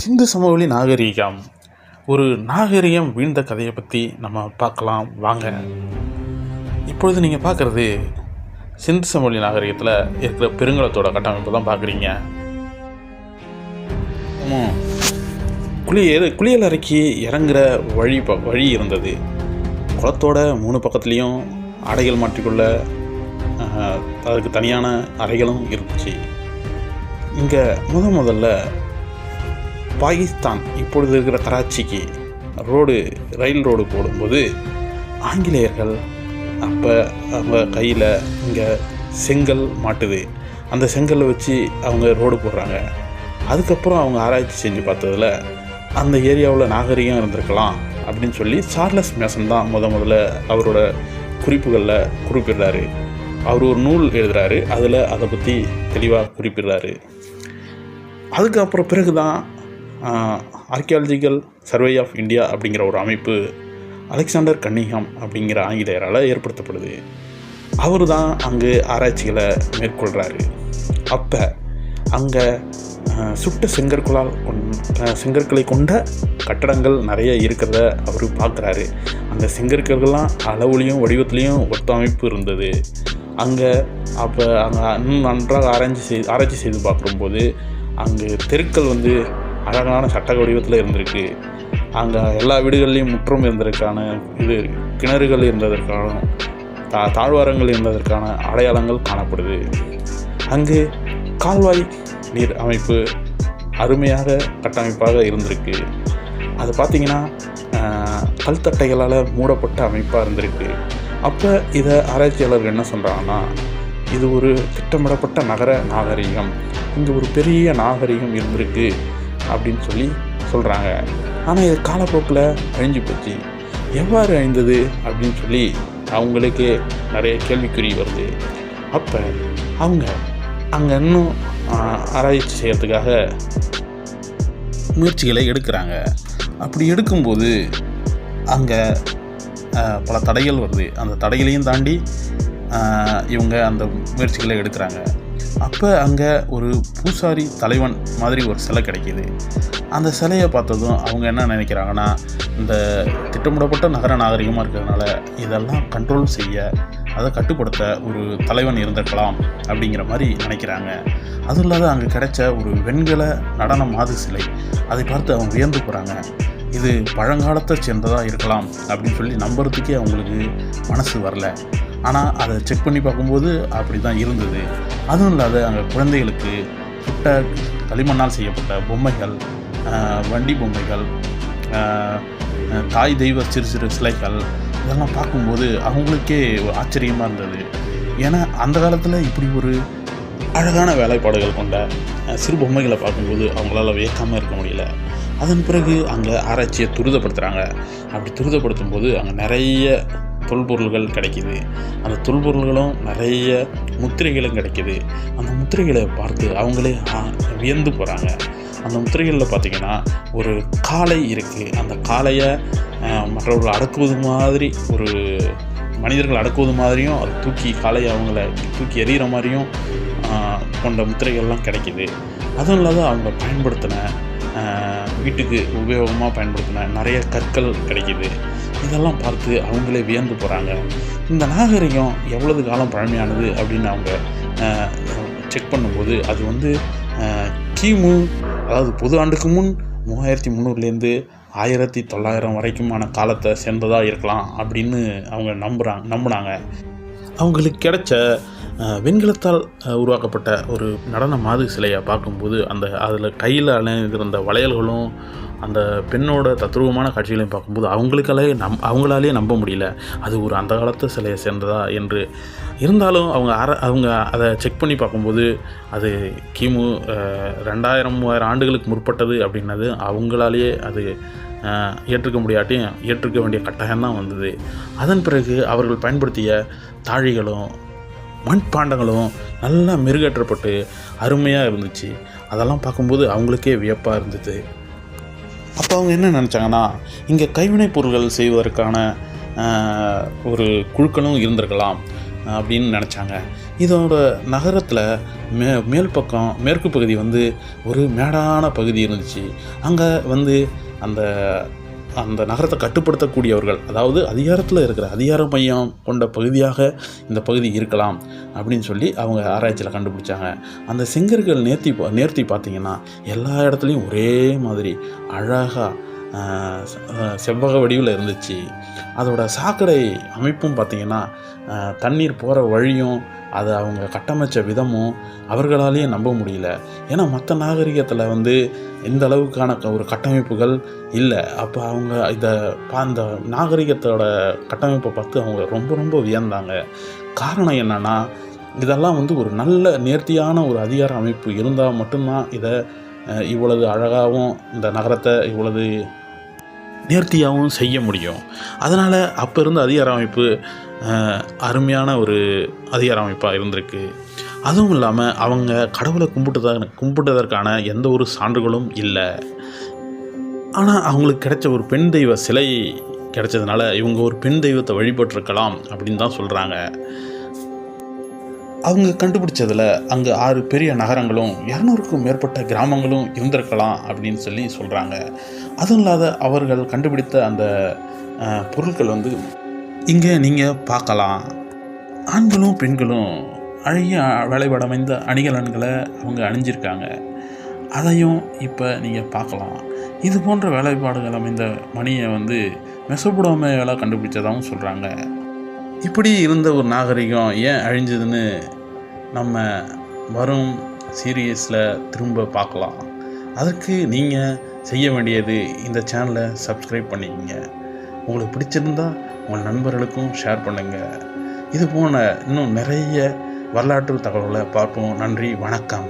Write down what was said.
சிந்து சமவெளி நாகரீகம் ஒரு நாகரிகம் வீழ்ந்த கதையை பற்றி நம்ம பார்க்கலாம். வாங்க. இப்பொழுது நீங்கள் பார்க்குறது சிந்து சமவெளி நாகரிகத்தில் இருக்கிற பெருங்கலத்தோட கட்டமைப்பு தான் பார்க்குறீங்க. குளியல் குளியல் அறைக்கு இறங்குற வழி ப- வழி இருந்தது. குளத்தோட மூணு பக்கத்துலேயும் ஆடைகள் மாற்றிக்கொள்ள அதுக்கு தனியான அறைகளும் இருந்துச்சு. இங்கே முத முதல்ல பாகிஸ்தான் இப்பொழுது இருக்கிற கராச்சிக்கு ரோடு ரயில் ரோடு போடும்போது ஆங்கிலேயர்கள் அப்போ அவங்க கையில் இங்கே செங்கல் மாட்டுது. அந்த செங்கலை வச்சு அவங்க ரோடு போடுறாங்க. அதுக்கப்புறம் அவங்க ஆராய்ச்சி செஞ்சு பார்த்ததுல அந்த ஏரியாவில் நாகரிகம் இருந்திருக்கலாம் அப்படின்னு சொல்லி சார்லஸ் மேசன் தான் முத முதல்ல அவரோட குறிப்புகளில் குறிப்பிடுறாரு. அவர் ஒரு நூல் எழுதுகிறாரு அதில் அதை பற்றி தெளிவாக குறிப்பிடுறாரு. அதுக்கப்புறம் பிறகு தான் ஆர்கியாலஜிக்கல் சர்வே ஆஃப் இந்தியா அப்படிங்கிற ஒரு அமைப்பு அலெக்சாண்டர் கன்னிகாம் அப்படிங்கிற ஆங்கிலேயரால் ஏற்படுத்தப்படுது. அவர் தான் அங்கு ஆராய்ச்சிகளை மேற்கொள்கிறாரு அப்போ அங்கே சுட்ட செங்கற்களால் கொண் செங்கற்களை கொண்ட கட்டடங்கள் நிறைய இருக்கிறத அவர் பார்க்குறாரு அந்த செங்கற்கள்லாம் அளவுலேயும் வடிவத்துலேயும் ஒத்தமைப்பு இருந்தது. அங்கே அப்போ அங்கே இன்னும் நன்றாக ஆராய்ச்சி செய் ஆராய்ச்சி செய்து பார்க்கும்போது அங்கு தெருக்கள் வந்து அழகான சட்ட வடிவத்தில் இருந்திருக்கு. அங்கே எல்லா வீடுகள்லேயும் முற்றம் இருந்ததற்கான இது கிணறுகள் இருந்ததற்கான தா தாழ்வாரங்கள் இருந்ததற்கான அடையாளங்கள் காணப்படுது. அங்கு கால்வாய் நீர் அமைப்பு அருமையாக கட்டமைப்பாக இருந்திருக்கு. அது பார்த்திங்கன்னா கல்தட்டைகளால் மூடப்பட்ட அமைப்பாக இருந்திருக்கு. அப்போ இதை ஆராய்ச்சியாளர்கள் என்ன சொல்கிறாங்கன்னா இது ஒரு திட்டமிடப்பட்ட நகர நாகரிகம். இங்கே ஒரு பெரிய நாகரிகம் இருந்திருக்கு. அப்படின்னு சொல்லி சொல்கிறாங்க ஆனால் இது காலப்போக்கில் அழிஞ்சு போச்சு. எவ்வாறு அழிந்தது அப்படின்னு சொல்லி அவங்களுக்கே நிறைய கேள்விக்குறி வருது. அப்போ அவங்க அங்கே இன்னும் ஆராய்ச்சி செய்கிறதுக்காக முயற்சிகளை எடுக்கிறாங்க. அப்படி எடுக்கும்போது அங்கே பல தடைகள் வருது. அந்த தடைகளையும் தாண்டி இவங்க அந்த முயற்சிகளை எடுக்கிறாங்க. அப்போ அங்கே ஒரு பூசாரி தலைவன் மாதிரி ஒரு சிலை கிடைக்கிது. அந்த சிலையை பார்த்ததும் அவங்க என்ன நினைக்கிறாங்கன்னா இந்த திட்டமிடப்பட்ட நகர நாகரிகமாக இருக்கிறதுனால இதெல்லாம் கண்ட்ரோல் செய்ய அதை கட்டுப்படுத்த ஒரு தலைவன் இருந்திருக்கலாம் அப்படிங்கிற மாதிரி நினைக்கிறாங்க. அதுவும் இல்லாத அங்கே கிடைச்ச ஒரு வெண்கல நடன மாது சிலை. அதை பார்த்து அவங்க வியந்து போகிறாங்க இது பழங்காலத்தை சேர்ந்ததாக இருக்கலாம் அப்படின்னு சொல்லி நம்புறதுக்கே அவங்களுக்கு மனசு வரல. ஆனால் அதை செக் பண்ணி பார்க்கும்போது அப்படி தான் இருந்தது. அதுவும் இல்லாத அங்கே குழந்தைகளுக்கு சுட்ட களிமண்ணால் செய்யப்பட்ட பொம்மைகள் வண்டி பொம்மைகள் தாய் தெய்வ சிறு சிறு சிலைகள் இதெல்லாம் பார்க்கும்போது அவங்களுக்கே ஆச்சரியமாக இருந்தது. ஏன்னா அந்த காலத்தில் இப்படி ஒரு அழகான வேலைப்பாடுகள் கொண்ட சிறு பொம்மைகளை பார்க்கும்போது அவங்களால வியக்காமல் இருக்க முடியல. அதன் பிறகு அங்கே ஆராய்ச்சியை துரிதப்படுத்துகிறாங்க அப்படி துரிதப்படுத்தும் போது அங்கே நிறைய தொல்பொருள்கள் கிடைக்கிது. அந்த தொல்பொருள்களும் நிறைய முத்திரைகளும் கிடைக்கிது. அந்த முத்திரைகளை பார்த்து அவங்களே வியந்து போகிறாங்க அந்த முத்திரைகளில் பார்த்தீங்கன்னா ஒரு காளை இருக்குது அந்த காளையை மற்றவர்கள் அடக்குவது மாதிரி ஒரு மனிதர்கள் அடக்குவது மாதிரியும் அது தூக்கி காளையை அவங்கள தூக்கி எறிகிற மாதிரியும் கொண்ட முத்திரைகள்லாம் கிடைக்கிது. அதுவும் இல்லாத அவங்க பயன்படுத்தின வீட்டுக்கு உபயோகமாக பயன்படுத்தின நிறைய கற்கள் கிடைக்கிது. இதெல்லாம் பார்த்து அவங்களே வியந்து போகிறாங்க இந்த நாகரிகம் எவ்வளவு காலம் பழமையானது அப்படின்னு அவங்க செக் பண்ணும்போது அது வந்து கிமு அதாவது பொது ஆண்டுக்கு முன் மூவாயிரத்தி முந்நூறுலேருந்து ஆயிரத்தி தொள்ளாயிரம் வரைக்குமான காலத்தை சேர்ந்ததாக இருக்கலாம் அப்படின்னு அவங்க நம்புகிறாங்க நம்பினாங்க. அவங்களுக்கு கிடைச்ச வெண்கலத்தால் உருவாக்கப்பட்ட ஒரு நடன மாது சிலையை பார்க்கும்போது அந்த அதில் கையில் அணிந்திருந்த வளையல்களும் அந்த பெண்ணோட தத்ரூபமான காட்சிகளையும் பார்க்கும்போது அவங்களுக்காலே நம் அவங்களாலே நம்ப முடியல. அது ஒரு அந்த காலத்து சிலையை சேர்ந்ததா என்று இருந்தாலும் அவங்க அற அவங்க அதை செக் பண்ணி பார்க்கும்போது அது கிமு ரெண்டாயிரம் மூவாயிரம் ஆண்டுகளுக்கு முற்பட்டது அப்படின்னது அவங்களாலேயே அது ஏற்றுக்க முடியாட்டியும் ஏற்றுக்க வேண்டிய கட்டாயம் தான் வந்தது. அதன் பிறகு அவர்கள் பயன்படுத்திய தாழிகளும் மண்பாண்டங்களும் நல்லா மெருகேற்றப்பட்டு அருமையாக இருந்துச்சு. அதெல்லாம் பார்க்கும்போது அவங்களுக்கே வியப்பாக இருந்தது. அப்போ அவங்க என்ன நினச்சாங்கன்னா இங்கே கைவினைப் பொருட்கள் செய்வதற்கான ஒரு குழுக்களும் இருந்திருக்கலாம் அப்படின்னு நினச்சாங்க. இதோட நகரத்தில் மே மேல் பக்கம் மேற்கு பகுதி வந்து ஒரு மேடான பகுதி இருந்துச்சு. அங்கே வந்து அந்த அந்த நகரத்தை கட்டுப்படுத்தக்கூடியவர்கள் அதாவது அதிகாரத்தில் இருக்கிற அதிகார மையம் கொண்ட பகுதியாக இந்த பகுதி இருக்கலாம் அப்படின்னு சொல்லி அவங்க ஆராய்ச்சியில் கண்டுபிடிச்சாங்க. அந்த செங்கற்கள் நேர்த்தி பா- நேர்த்தி பார்த்திங்கன்னா எல்லா இடத்துலையும் ஒரே மாதிரி அழகாக செவ்வக வடிவில் இருந்துச்சு. அதோட சாக்கடை அமைப்பும் பார்த்திங்கன்னா தண்ணீர் போகிற வழியும் அதை அவங்க கட்டமைச்ச விதமும் அவர்களாலேயே நம்ப முடியல. ஏன்னா மற்ற நாகரிகத்தில் வந்து இந்த அளவுக்கான ஒரு கட்டமைப்புகள் இல்லை. அப்போ அவங்க இதை பா நாகரிகத்தோட கட்டமைப்பை பார்த்து அவங்க ரொம்ப ரொம்ப வியந்தாங்க. காரணம் என்னன்னா இதெல்லாம் வந்து ஒரு நல்ல நேர்த்தியான ஒரு அதிகார அமைப்பு இருந்தால் மட்டும்தான் இதை இவ்வளவு அழகாகவும் இந்த நகரத்தை இவ்வளவு நேர்த்தியாகவும் செய்ய முடியும். அதனால் அப்போ இருந்த அதிகார அமைப்பு அருமையான ஒரு அதிகார அமைப்பாக இருந்திருக்கு. அதுவும் இல்லாமல் அவங்க கடவுளை கும்பிட்டதாக கும்பிட்டதற்கான எந்த ஒரு சான்றுகளும் இல்லை. ஆனால் அவங்களுக்கு கிடைச்ச ஒரு பெண் தெய்வ சிலை கிடைச்சதுனால இவங்க ஒரு பெண் தெய்வத்தை வழிபட்டிருக்கலாம் அப்படின்னு தான் சொல்கிறாங்க அவங்க கண்டுபிடிச்சதில் அங்கே ஆறு பெரிய நகரங்களும் இரநூறுக்கும் மேற்பட்ட கிராமங்களும் இருந்திருக்கலாம் அப்படின்னு சொல்லி சொல்கிறாங்க அதுவும் இல்லாத அவர்கள் கண்டுபிடித்த அந்த பொருட்கள் வந்து இங்கே நீங்கள் பார்க்கலாம். ஆண்களும் பெண்களும் அழகிய வேலைபாடமைந்த அணிகலன்களை அவங்க அணிஞ்சிருக்காங்க. அதையும் இப்போ நீங்கள் பார்க்கலாம். இது போன்ற வேலைப்பாடுகள் அமைந்த மணியை வந்து மெசபுடோமையால் கண்டுபிடிச்சதாகவும் சொல்கிறாங்க இப்படி இருந்த ஒரு நாகரிகம் ஏன் அழிஞ்சதுன்னு நம்ம வரும் சீரியஸில் திரும்ப பார்க்கலாம். அதற்கு நீங்கள் செய்ய வேண்டியது இந்த சேனலை சப்ஸ்கிரைப் பண்ணிக்கங்க. உங்களுக்கு பிடிச்சிருந்தா உங்கள் நண்பர்களுக்கும் ஷேர் பண்ணுங்கள் இது போன இன்னும் நிறைய வரலாற்று தகவல்களை பார்ப்போம். நன்றி வணக்கம்.